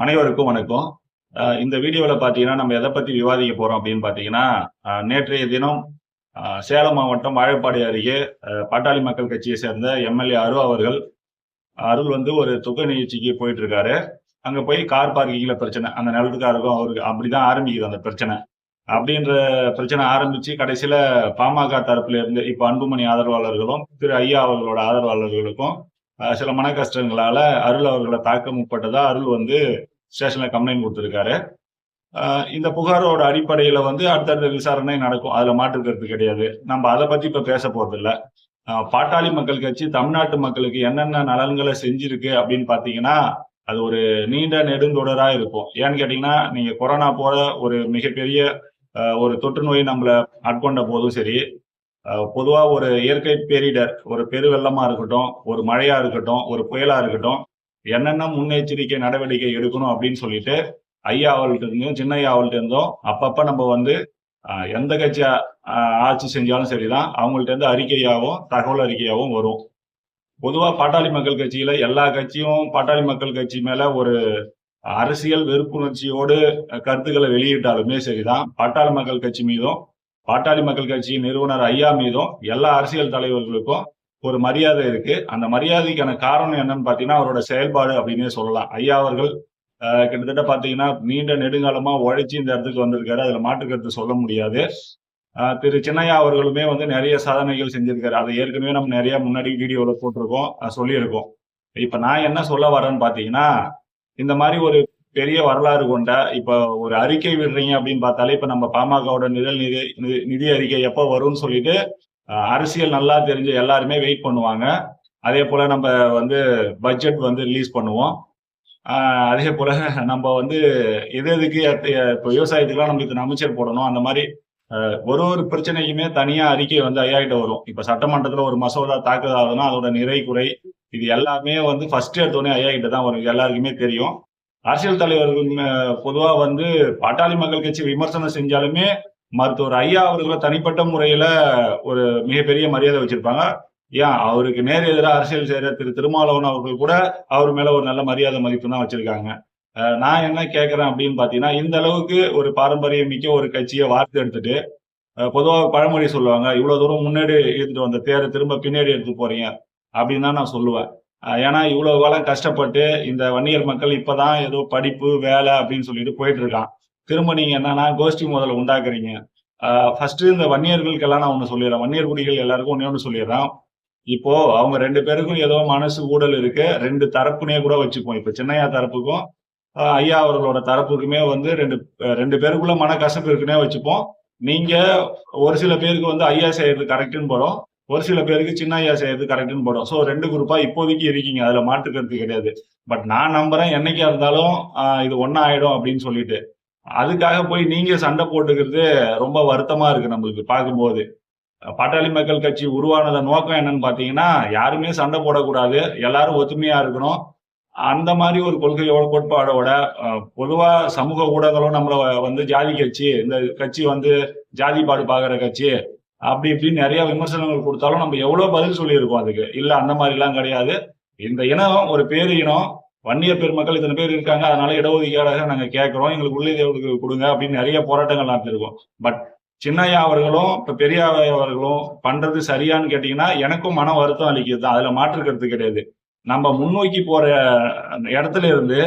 அனைவருக்கும் வணக்கம். இந்த வீடியோவில் பார்த்தீங்கன்னா நம்ம எதை பற்றி விவாதிக்க போகிறோம் அப்படின்னு பார்த்தீங்கன்னா நேற்றைய தினம் சேலம் மாவட்டம் வாழைப்பாடி அருகே பாட்டாளி மக்கள் கட்சியை சேர்ந்த எம்எல்ஏ அரு அவர்கள் அருள் வந்து ஒரு துக்க நிகழ்ச்சிக்கு போயிட்டு இருக்காரு அங்கே போய் கார் பார்க்கிங்கில் பிரச்சனை. அந்த நிலத்துக்காருக்கும் அவருக்கு அப்படிதான் ஆரம்பிக்குது அந்த பிரச்சனை. அப்படின்ற பிரச்சனை ஆரம்பிச்சு கடைசியில பாமக தரப்புல இருந்து இப்ப அன்புமணி ஆதரவாளர்களும் திரு ஐயா அவர்களோட ஆதரவாளர்களுக்கும் சில மன கஷ்டங்களால அருள் அவர்களை தாக்க முற்பட்டதா அருள் வந்து ஸ்டேஷன்ல கம்ப்ளைண்ட் கொடுத்துருக்காரு. இந்த புகாரோட அடிப்படையில வந்து அடுத்தடுத்த விசாரணை நடக்கும். அதுல மாற்றுக்கிறது கிடையாது. நம்ம அதை பத்தி இப்ப பேச போறதில்ல. பாட்டாளி மக்கள் கட்சி தமிழ்நாட்டு மக்களுக்கு என்னென்ன நலன்களை செஞ்சிருக்கு அப்படின்னு பாத்தீங்கன்னா அது ஒரு நீண்ட நெடுந்தொடரா இருக்கும். ஏன்னு கேட்டீங்கன்னா நீங்க கொரோனா போல ஒரு மிகப்பெரிய ஒரு தொற்று நோய் நம்மள ஆட்கொண்ட போதும் சரி. பொதுவா ஒரு இயற்கை பேரிடர் ஒரு பெருவெள்ளமா இருக்கட்டும் ஒரு மழையா இருக்கட்டும் ஒரு புயலா இருக்கட்டும் என்னென்ன முன்னெச்சரிக்கை நடவடிக்கை எடுக்கணும் அப்படின்னு சொல்லிட்டு ஐயா அவள்கிட்ட இருந்தும் சின்ன ஐயா அவள்கிட்ட இருந்தும் அப்பப்ப நம்ம வந்து எந்த கட்சி ஆட்சி செஞ்சாலும் சரிதான். அவங்கள்ட்ட இருந்து அறிக்கையாகவும் தகவல் அறிக்கையாகவும் வரும். பொதுவாக பாட்டாளி மக்கள் கட்சியில எல்லா கட்சியும் பாட்டாளி மக்கள் கட்சி மேல ஒரு அரசியல் வெறுப்புணர்ச்சியோடு கருத்துக்களை வெளியிட்டாலுமே சரிதான். பாட்டாளி மக்கள் கட்சி மீதும் பாட்டாளி மக்கள் கட்சியின் நிறுவனர் ஐயா மீதும் எல்லா அரசியல் தலைவர்களுக்கும் ஒரு மரியாதை இருக்கு. அந்த மரியாதைக்கான காரணம் என்னன்னு பாத்தீங்கன்னா அவரோட செயல்பாடு அப்படின்னே சொல்லலாம். ஐயா அவர்கள் கிட்டத்தட்ட பாத்தீங்கன்னா நீண்ட நெடுங்காலமா உழைச்சி இந்த இடத்துக்கு வந்திருக்காரு. அதுல மாற்று கருத்து சொல்ல முடியாது. திரு சின்னையா அவர்களுமே வந்து நிறைய சாதனைகள் செஞ்சிருக்காரு. அதை ஏற்கனவே நம்ம நிறைய முன்னாடி வீடியோவில் போட்டிருக்கோம் சொல்லியிருக்கோம். இப்ப நான் என்ன சொல்ல வரேன்னு பாத்தீங்கன்னா இந்த மாதிரி ஒரு பெரிய வரலாறு கொண்ட இப்ப ஒரு அறிக்கை விடுறீங்க அப்படின்னு பார்த்தாலே இப்ப நம்ம பாமகவோட நிழல் நிதி நிதி- நிதி அறிக்கை எப்போ வரும்னு சொல்லிட்டு அரசியல் நல்லா தெரிஞ்ச எல்லாருமே வெயிட் பண்ணுவாங்க. அதே போல் நம்ம வந்து பட்ஜெட் வந்து ரிலீஸ் பண்ணுவோம். அதே போல் நம்ம வந்து எது எதுக்கு இப்போ விவசாயத்துக்குலாம் நம்ம இத்தனை அமைச்சர் போடணும் அந்த மாதிரி ஒரு ஒரு பிரச்சனைக்குமே தனியாக அறிக்கை வந்து ஐயாகிட்ட வரும். இப்போ சட்டமன்றத்தில் ஒரு மசோதா தாக்கல் ஆகுதுன்னா அதோட நிறை குறை இது எல்லாமே வந்து ஃபர்ஸ்ட் எடுத்தோடனே ஐயாகிட்ட தான் வரும். எல்லாருக்குமே தெரியும். அரசியல் தலைவர்கள் பொதுவாக வந்து பாட்டாளி மக்கள் கட்சி விமர்சனம் செஞ்சாலுமே மருத்துவர் ஐயா அவர்களை தனிப்பட்ட முறையில ஒரு மிகப்பெரிய மரியாதை வச்சிருப்பாங்க. ஏன்? அவருக்கு நேர் எதிராக அரசியல் செய்கிற திரு திருமாவளவன் அவர்கள் கூட அவர் மேல ஒரு நல்ல மரியாதை மதிப்பு தான் வச்சிருக்காங்க. நான் என்ன கேட்கறேன் அப்படின்னு பாத்தீங்கன்னா இந்த அளவுக்கு ஒரு பாரம்பரியம் மிக்க ஒரு கட்சியை வார்த்தை எடுத்துட்டு பொதுவாக பழமொழி சொல்லுவாங்க இவ்வளவு தூரம் முன்னாடி எடுத்துட்டு வந்த தேரை திரும்ப பின்னாடி எடுத்து போறீங்க அப்படின்னு தான் நான் சொல்லுவேன். ஏன்னா இவ்வளவு காலம் கஷ்டப்பட்டு இந்த வன்னியர் மக்கள் இப்பதான் ஏதோ படிப்பு வேலை அப்படின்னு சொல்லிட்டு போயிட்டு இருக்கான். திரும்ப நீங்க என்னன்னா கோஷ்டி முதல்ல உண்டாக்குறீங்க. ஃபர்ஸ்ட் இந்த வன்னியர்களுக்கெல்லாம் நான் ஒன்று சொல்லிடுறேன். வன்னியர் குடிகள் எல்லாருக்கும் ஒண்ணே ஒன்று சொல்லிடுறேன். இப்போ அவங்க ரெண்டு பேருக்கும் ஏதோ மனசு ஊடல் இருக்கு. ரெண்டு தரப்புனே கூட வச்சுப்போம். இப்போ சின்னையா தரப்புக்கும் ஐயா அவர்களோட தரப்புக்குமே வந்து ரெண்டு ரெண்டு பேருக்குள்ள மனக்கசப்பு இருக்குன்னே வச்சுப்போம். நீங்க ஒரு சில பேருக்கு வந்து ஐயா செய்யறது கரெக்டுன்னு போடும் ஒரு சில பேருக்கு சின்ன ஐயா செய்யறது கரெக்டுன்னு போடும் ஸோ ரெண்டு குரூப்பா இப்போதைக்கு இருக்கீங்க. அதுல மாற்றுக்கிறது கிடையாது. பட் நான் நம்புறேன் என்னைக்கா இருந்தாலும் இது ஒன்னா ஆயிடும் அப்படின்னு சொல்லிட்டு. அதுக்காக போய் நீங்க சண்டை போட்டுக்கிறது ரொம்ப வருத்தமா இருக்கு நம்மளுக்கு பார்க்கும்போது. பாட்டாளி மக்கள் கட்சி உருவானத நோக்கம் என்னன்னு பாத்தீங்கன்னா யாருமே சண்டை போடக்கூடாது. எல்லாரும் ஒத்துமையா இருக்கணும். அந்த மாதிரி ஒரு கொள்கையோட கோட்பாடோட பொதுவா சமூக ஊடகங்களும் நம்மள வந்து ஜாதி கட்சி இந்த கட்சி வந்து ஜாதி பாடு பாக்குற கட்சி அப்படி இப்படின்னு நிறைய விமர்சனங்கள் கொடுத்தாலும் நம்ம எவ்வளவு பதில் சொல்லியிருக்கோம் அதுக்கு. இல்ல அந்த மாதிரி எல்லாம் கிடையாது. இந்த இனம் ஒரு பேரு இனம் வன்னிய பெருமக்கள் இத்தனை பேர் இருக்காங்க அதனால இடஒதுக்கீடாக நாங்க கேட்கிறோம். எங்களுக்கு உள்ளே கொடுங்க அப்படின்னு நிறைய போராட்டங்கள் நடத்திருக்கோம் பட் சின்னையா அவர்களும் இப்ப பெரியாவை அவர்களும் பண்றது சரியான்னு கேட்டீங்கன்னா எனக்கும் மன வருத்தம் அளிக்குது. தான் அதுல மாற்று கருத்து கிடையாது. நம்ம முன்னோக்கி போற இடத்துல இருந்து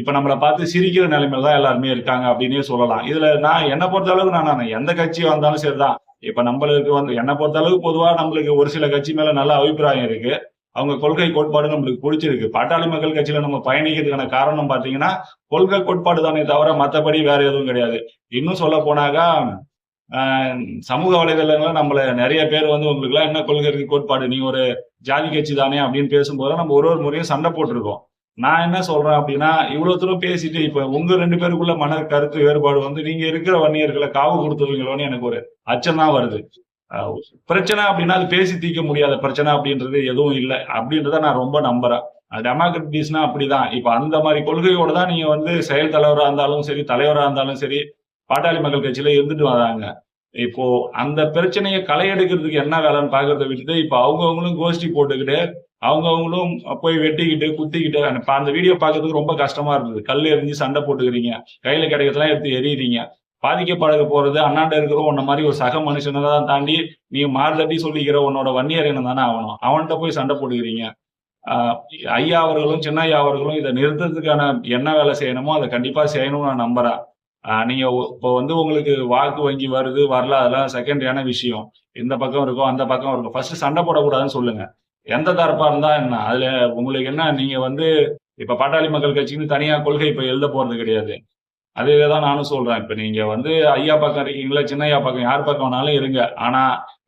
இப்ப நம்மளை பார்த்து சிரிக்கிற நிலைமையில தான் எல்லாருமே இருக்காங்க அப்படின்னே சொல்லலாம். இதுல நான் என்னை பொறுத்த அளவுக்கு நான் நான் எந்த கட்சி வந்தாலும் சரிதான். இப்ப நம்மளுக்கு வந்து என்னை பொறுத்த அளவுக்கு பொதுவா நம்மளுக்கு ஒரு சில கட்சி மேல நல்ல அபிப்பிராயம் இருக்கு. அவங்க கொள்கை கோட்பாடு நம்மளுக்கு பிடிச்சிருக்கு. பாட்டாளி மக்கள் கட்சியில நம்ம பயணிக்கிறதுக்கான காரணம் பாத்தீங்கன்னா கொள்கை கோட்பாடு தானே தவிர மற்றபடி வேற எதுவும் கிடையாது. இன்னும் சொல்ல போனாக்கா ஆஹ், சமூக வலைதளங்கள்ல நம்மள நிறைய பேர் வந்து உங்களுக்கு எல்லாம் என்ன கொள்கை இருக்கு கோட்பாடு? நீ ஒரு ஜாதி கட்சி தானே அப்படின்னு பேசும்போது நம்ம ஒரு ஒரு முறையும் சண்டை போட்டிருக்கோம். நான் என்ன சொல்றேன் அப்படின்னா இவ்வளவு தூரம் பேசிட்டு இப்ப உங்க ரெண்டு பேருக்குள்ள மன கருத்து வேறுபாடு வந்து நீங்க இருக்கிற வன்னியர்களை காவு கொடுத்துருவீங்களோன்னு எனக்கு ஒரு அச்சம் தான் வருது. பிரச்சனை அப்படின்னா அது பேசி தீர்க்க முடியாத. பிரச்சனை அப்படின்றது எதுவும் இல்லை. அப்படின்றத நான் ரொம்ப நம்புறேன். டெமோக்ரட்டிஸ்னா அப்படிதான். இப்ப அந்த மாதிரி கொள்கையோட தான் நீங்க வந்து செயல் தலைவராக இருந்தாலும் சரி தலைவராக இருந்தாலும் சரி பாட்டாளி மக்கள் கட்சியில இருந்துட்டு வராங்க. இப்போ அந்த பிரச்சனையை களை எடுக்கிறதுக்கு என்ன வேலைன்னு பாக்குறத விட்டுட்டு இப்ப அவங்கவுங்களும் கோஷ்டி போட்டுக்கிட்டு அவங்கவுங்களும் போய் வெட்டிக்கிட்டு குத்திக்கிட்டு அந்த- அந்த வீடியோ பார்க்கறதுக்கு ரொம்ப கஷ்டமா இருந்தது. கல் எரிஞ்சு சண்டை போட்டுக்கிறீங்க. கையில கிடைக்கிறதெல்லாம் எடுத்து எரியுறீங்க பாதிக்கப்பட போறது அண்ணாண்ட இருக்கிற உன்ன மாதிரி ஒரு சக மனுஷனை தான் தாண்டி நீ மாறுதட்டி சொல்லிக்கிற உன்னோட வன்னியர் என்ன தானே ஆகணும்? அவன்கிட்ட போய் சண்டை போட்டுக்கிறீங்க. ஐயா அவர்களும் சின்ன ஐயா அவர்களும் இதை நிறுத்தத்துக்கான என்ன வேலை செய்யணுமோ அதை கண்டிப்பா செய்யணும்னு நான் நம்புறேன். நீங்க இப்போ வந்து உங்களுக்கு வாக்கு வங்கி வருது வரல அதெல்லாம் செகண்டரியான விஷயம். இந்த பக்கம் இருக்கும் அந்த பக்கம் இருக்கும். ஃபர்ஸ்ட் சண்டை போடக்கூடாதுன்னு சொல்லுங்க. எந்த தரப்பா இருந்தா என்ன? அதுல உங்களுக்கு என்ன நீங்க வந்து இப்ப பாட்டாளி மக்கள் கட்சின்னு தனியா கொள்கை இப்ப எழுத போறது கிடையாது. அதே தான் நானும் சொல்றேன். இப்ப நீங்க வந்து ஐயா பக்கம் இருக்கீங்களா சின்ன ஐயா பக்கம் யார் பக்கம் வேணாலும் இருங்க. ஆனா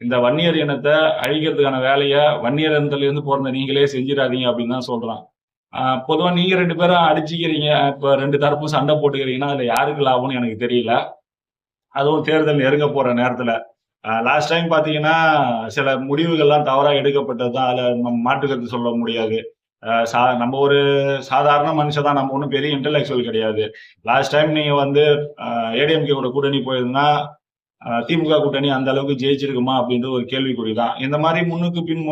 இந்த வன்னியர் இனத்தை அழிக்கிறதுக்கான வேலையை வன்னியர் இனத்துல இருந்து பிறந்த நீங்களே செஞ்சிடாதீங்க அப்படின்னு தான் சொல்றான். பொதுவாக பொதுவா நீங்க ரெண்டு பேரும் அடிச்சுக்கிறீங்க. இப்ப ரெண்டு தரப்பும் சண்டை போட்டுக்கிறீங்கன்னா அதுல யாருக்கு லாபம்னு எனக்கு தெரியல. அதுவும் தேர்தல் நெருங்க போற நேரத்துல. லாஸ்ட் டைம் பாத்தீங்கன்னா சில முடிவுகள்லாம் தவறா எடுக்கப்பட்டது தான் அதுல நம்ம மாற்றுக்கருத்து சொல்ல முடியாது. சா நம்ம ஒரு சாதாரண மனுஷன் தான் நம்ம ஒன்றும் பெரிய இன்டலெக்சுவல் கிடையாது. லாஸ்ட் டைம் நீங்கள் வந்து ஏடிஎம்கே கூட கூட்டணி போயிருந்தா திமுக கூட்டணி அந்த அளவுக்கு ஜெயிச்சிருக்குமா அப்படின்றது ஒரு கேள்விக்குறி தான். இந்த மாதிரி முன்னுக்கு பின்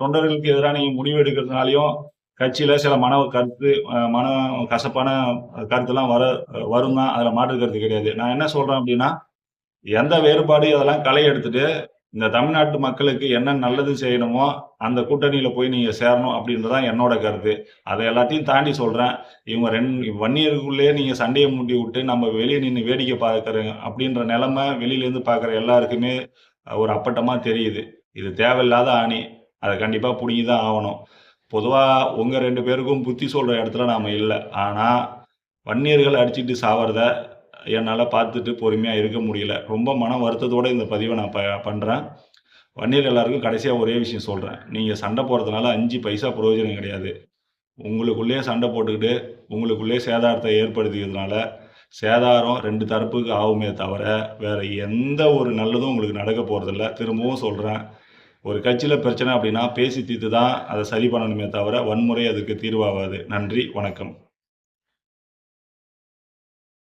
தொண்டர்களுக்கு எதிராக நீங்கள் முடிவு எடுக்கிறதுனாலையும் கட்சியில சில மன கருத்து மன கசப்பான கருத்துலாம் வர வரும் தான். அதில் மாற்று கருத்து கிடையாது. நான் என்ன சொல்றேன் அப்படின்னா எந்த வேறுபாடு இதெல்லாம் களை எடுத்துட்டு இந்த தமிழ்நாட்டு மக்களுக்கு என்ன நல்லது செய்யணுமோ அந்த கூட்டணியில போய் நீங்க சேரணும் அப்படின்றதான் என்னோட கருத்து. அதை எல்லாத்தையும் தாண்டி சொல்றேன். இவங்க ரெண்டு வன்னியருக்குள்ளேயே நீங்க சண்டையை மூட்டி விட்டு நம்ம வெளியே நின்று வேடிக்கை பார்க்குறோங்க அப்படின்ற நிலைமை வெளியிலேருந்து பார்க்குற எல்லாருக்குமே ஒரு அப்பட்டமா தெரியுது. இது தேவையில்லாத ஆணி. அதை கண்டிப்பாக பிடிங்கி தான் ஆகணும். பொதுவாக உங்கள் ரெண்டு பேருக்கும் புத்தி சொல்கிற இடத்துல நாம் இல்லை. ஆனால் வன்னியர்கள் அடிச்சுட்டு சாவறத என்னால் பார்த்துட்டு பொறுமையாக இருக்க முடியல. ரொம்ப மன வருத்தத்தோடு இந்த பதிவை நான் ப பண்ணுறேன் வண்டியில் எல்லாருக்கும் கடைசியாக ஒரே விஷயம் சொல்கிறேன் நீங்கள் சண்டை போடுறதுனால அஞ்சு பைசா பிரயோஜனம் கிடையாது. உங்களுக்குள்ளேயே சண்டை போட்டுக்கிட்டு உங்களுக்குள்ளேயே சேதாரத்தை ஏற்படுத்திக்கிறதுனால சேதாரம் ரெண்டு தரப்புக்கு ஆகுமே தவிர வேறு எந்த ஒரு நல்லதும் உங்களுக்கு நடக்க போகிறதில்ல திரும்பவும் சொல்கிறேன் ஒரு கட்சியில் பிரச்சனை அப்படின்னா பேசி தீர்த்து தான் அதை சரி பண்ணணுமே தவிர வன்முறை அதுக்கு தீர்வாகாது. நன்றி வணக்கம்.